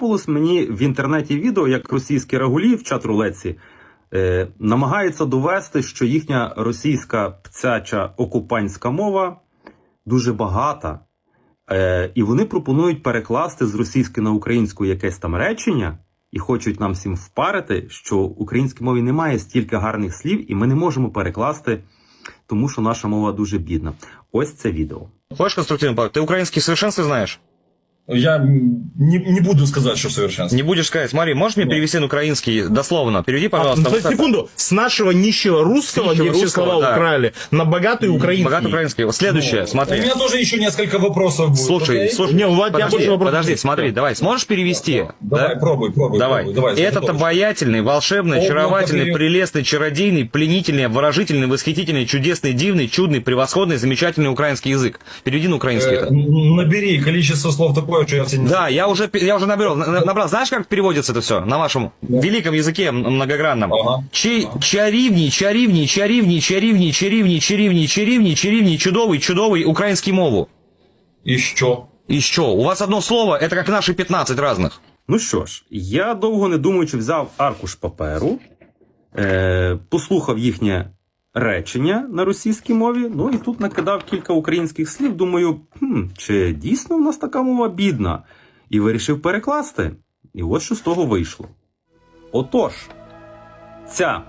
Трапилось мені в інтернеті відео, як російські рагулі в чат-рулетці е, намагаються довести, що їхня російська пцяча окупантська мова дуже багата. Е, і вони пропонують перекласти з російської на українську якесь там речення, і хочуть нам всім впарити, що в українській мові немає стільки гарних слів, і ми не можемо перекласти, тому що наша мова дуже бідна. Ось це відео. Хочешь конструктивный пак? Ты украинский в совершенстве знаешь? Я не, не буду сказать, что совершенство. Не будешь сказать. Смотри, можешь мне Нет. перевести на украинский дословно? Переведи, А, пожалуйста. вот так. секунду, с нашего нищего русского, Нищего где все русского, слова да. украли, на богатый украинский. Богат украинский. Следующее, У смотри. меня тоже еще несколько вопросов будет. Слушай, окей? слушай, Не, у вас- я подожди, больше вопросов подожди, смотри, давай, сможешь перевести? Давай, Да? пробуй, пробуй. Давай. пробуй, давай Этот обаятельный, волшебный, О, очаровательный, ну, прелестный, чародейный, пленительный, обворожительный, восхитительный, чудесный, дивный, чудный, превосходный, замечательный украинский язык. Переведи на украинский Э, Набери количество слов такое, что я тебе не Да, я уже, пе- я уже набрал, на- набрал. Знаешь, как переводится это все на вашем великом языке м- многогранном? Ага. Чи, чарівні, чарівні, чарівні, чарівні, чарівні, чарівні, чарівні, чарівні, чудовий, чудовий український мову. И что? І що? У вас одно слово, это как наши 15 разных. Ну що ж, я довго не думаючи взяв аркуш паперу, е, послухав їхнє речення на російській мові, ну і тут накидав кілька українських слів. Думаю, хм, чи дійсно в нас така мова бідна? І вирішив перекласти. І от що з того вийшло. Отож, ця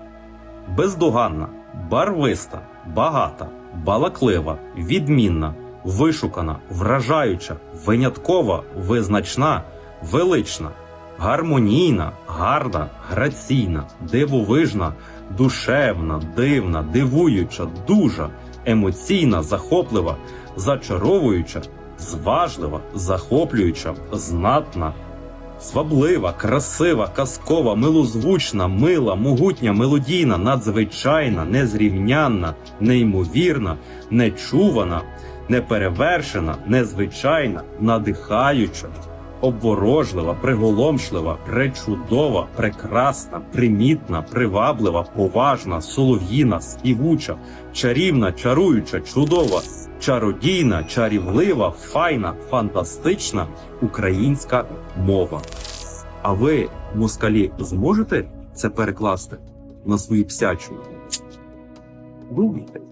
бездоганна, барвиста, багата, балаклива, відмінна, вишукана, вражаюча, виняткова, визначна, велична, гармонійна, гарна, граційна, дивовижна, душевна, дивна, дивуюча, дужа, емоційна, захоплива, зачаровуюча, зважлива, захоплююча, знатна, Сваблива, красива, казкова, милозвучна, мила, могутня, мелодійна, надзвичайна, незрівнянна, неймовірна, нечувана, неперевершена, незвичайна, надихаюча, обворожлива, приголомшлива, пречудова, прекрасна, примітна, приваблива, поважна, солов'їна, співуча, чарівна, чаруюча, чудова, чародійна, чарівлива, файна, фантастична українська мова. А ви, москалі, зможете це перекласти на свою псячу? Думайте.